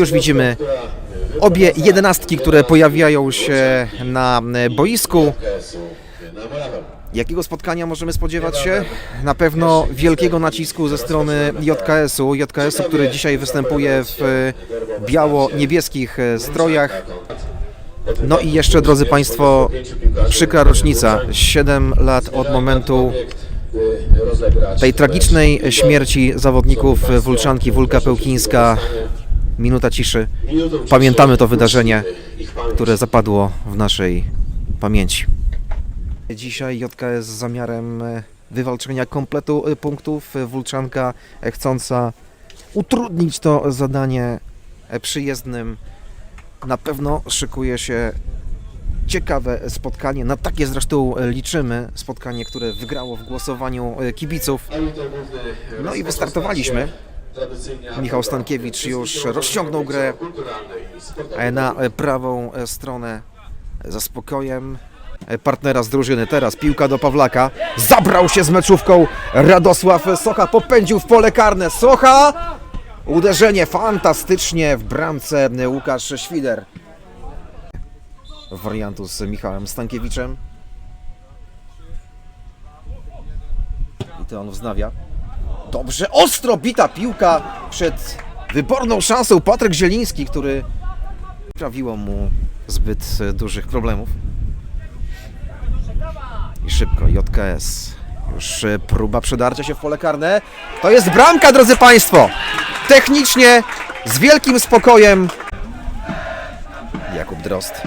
już widzimy obie jedenastki, które pojawiają się na e, boisku. Jakiego spotkania możemy spodziewać się? Na pewno wielkiego nacisku ze strony JKS-u. JKS-u, który dzisiaj występuje w e, biało-niebieskich e, strojach. No i jeszcze, drodzy Państwo, przykra rocznica. 7 lat od momentu tej tragicznej śmierci zawodników Wulczanki Wólka Pełkińska. Minuta ciszy. Pamiętamy to wydarzenie, które zapadło w naszej pamięci. Dzisiaj JKS z zamiarem e, wywalczenia kompletu e, punktów. E, Wulczanka chcąca utrudnić to zadanie przyjezdnym. Na pewno szykuje się ciekawe spotkanie. Na takie zresztą liczymy. Spotkanie, które wygrało w głosowaniu kibiców. No i wystartowaliśmy. Michał Stankiewicz już rozciągnął grę na prawą stronę za spokojem partnera z drużyny. Teraz piłka do Pawlaka. Zabrał się z meczówką Radosław Socha. Popędził w pole karne. Socha! Uderzenie fantastycznie w bramce Łukasz Świder. Wariantu z Michałem Stankiewiczem. I to on wznawia. Dobrze, ostro bita piłka przed wyborną szansą Patryk Zieliński, który sprawiło mu zbyt dużych problemów. I szybko JKS. Już próba przedarcia się w pole karne. To jest bramka, drodzy Państwo! Technicznie, z wielkim spokojem. Jakub Drost.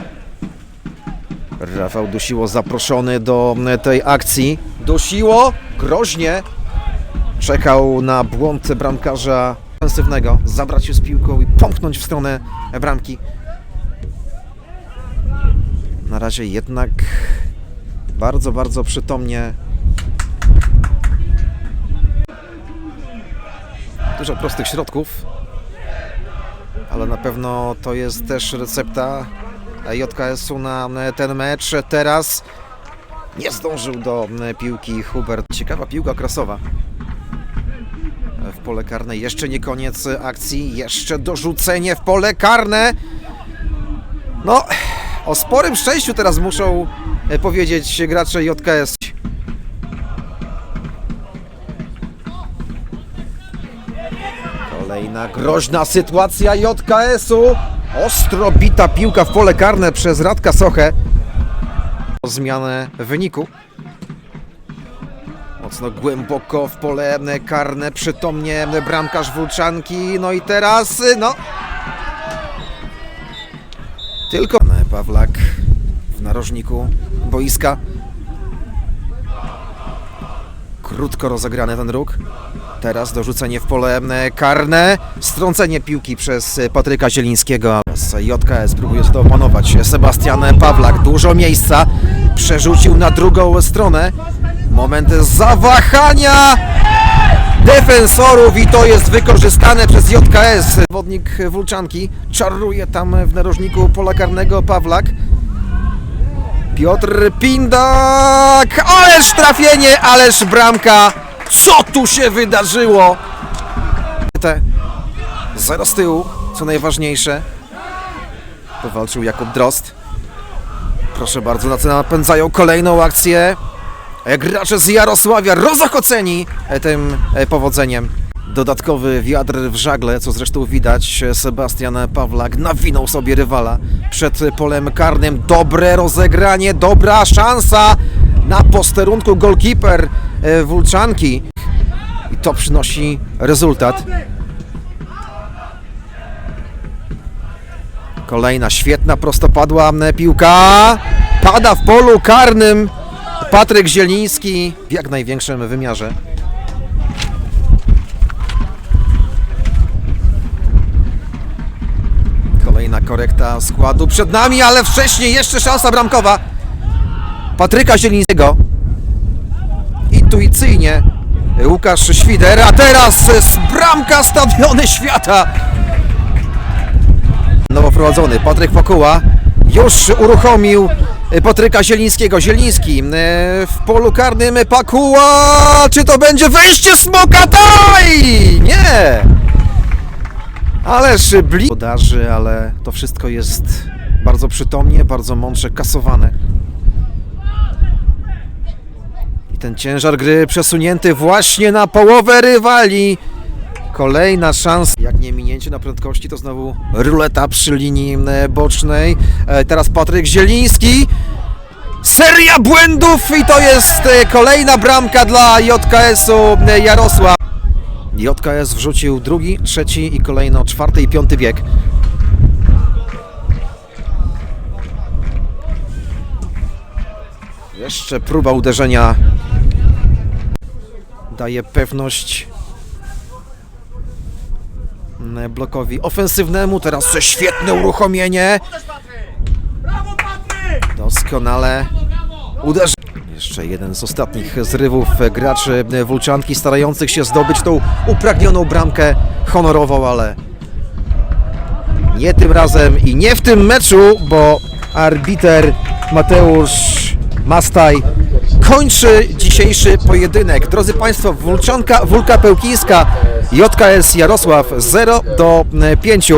Rafał Dusiło zaproszony do tej akcji. Dusiło groźnie czekał na błąd bramkarza ofensywnego, zabrać się z piłką i pomknąć w stronę bramki. Na razie jednak bardzo, bardzo przytomnie. Dużo prostych środków, ale na pewno to jest też recepta JKS-u na ten mecz. Teraz nie zdążył do piłki Hubert. Ciekawa piłka krasowa pole karne. Jeszcze nie koniec akcji, jeszcze dorzucenie w pole karne. No, o sporym szczęściu teraz muszą e, powiedzieć gracze JKS. Kolejna groźna sytuacja JKS-u. Ostro bita piłka w pole karne przez Radka Sochę. Zmianę wyniku. Mocno głęboko w pole karne, przytomnie bramkarz Wulczanki. No i teraz, no. Tylko Pawlak w narożniku boiska. Krótko rozegrany ten róg. Teraz dorzucenie w pole karne. Strącenie piłki przez Patryka Zielińskiego. JKS próbuje to opanować. Sebastian Pawlak, dużo miejsca. Przerzucił na drugą stronę. Moment zawahania defensorów i to jest wykorzystane przez JKS. Zawodnik Wulczanki czaruje tam w narożniku pola karnego Pawlak. Piotr Pindak, ależ trafienie, ależ bramka. Co tu się wydarzyło? Te zero z tyłu, co najważniejsze. Powalczył Jakub Drost. Proszę bardzo, napędzają kolejną akcję. E, Gracze z Jarosławia rozochoceni e, tym e, powodzeniem. Dodatkowy wiatr w żagle, co zresztą widać. Sebastian Pawlak nawinął sobie rywala przed polem karnym. Dobre rozegranie, dobra szansa na posterunku golkiper e, Wulczanki. I to przynosi rezultat. Kolejna świetna prostopadła piłka. Pada w polu karnym. Patryk Zieliński w jak największym wymiarze. Kolejna korekta składu przed nami, ale wcześniej jeszcze szansa bramkowa. Patryka Zielińskiego. Intuicyjnie Łukasz Świder, a teraz bramka Stadiony Świata. Nowo wprowadzony Patryk Pokuła już uruchomił Patryka Zielińskiego. Zieliński e, w polu karnym Pakuła. Czy to będzie wejście Smoka? Daj! Nie! Ależ bli... Podarzy, ale to wszystko jest bardzo przytomnie, bardzo mądrze kasowane. I ten ciężar gry przesunięty właśnie na połowę rywali. Kolejna szansa. Minięcie na prędkości, to znowu ruleta przy linii e, bocznej. E, Teraz Patryk Zieliński. Seria błędów i to jest e, kolejna bramka dla JKS-u Jarosław. JKS wrzucił drugi, trzeci i kolejno czwarty i piąty bieg. Jeszcze próba uderzenia daje pewność blokowi ofensywnemu. Teraz świetne uruchomienie. Doskonale uderzy. Jeszcze jeden z ostatnich zrywów graczy Wulczanki starających się zdobyć tą upragnioną bramkę honorową, ale nie tym razem i nie w tym meczu, bo arbiter Mateusz Mastaj kończy dzisiejszy pojedynek. Drodzy Państwo, Wulczanka, Wólka Pełkińska, JKS Jarosław 0 do 5.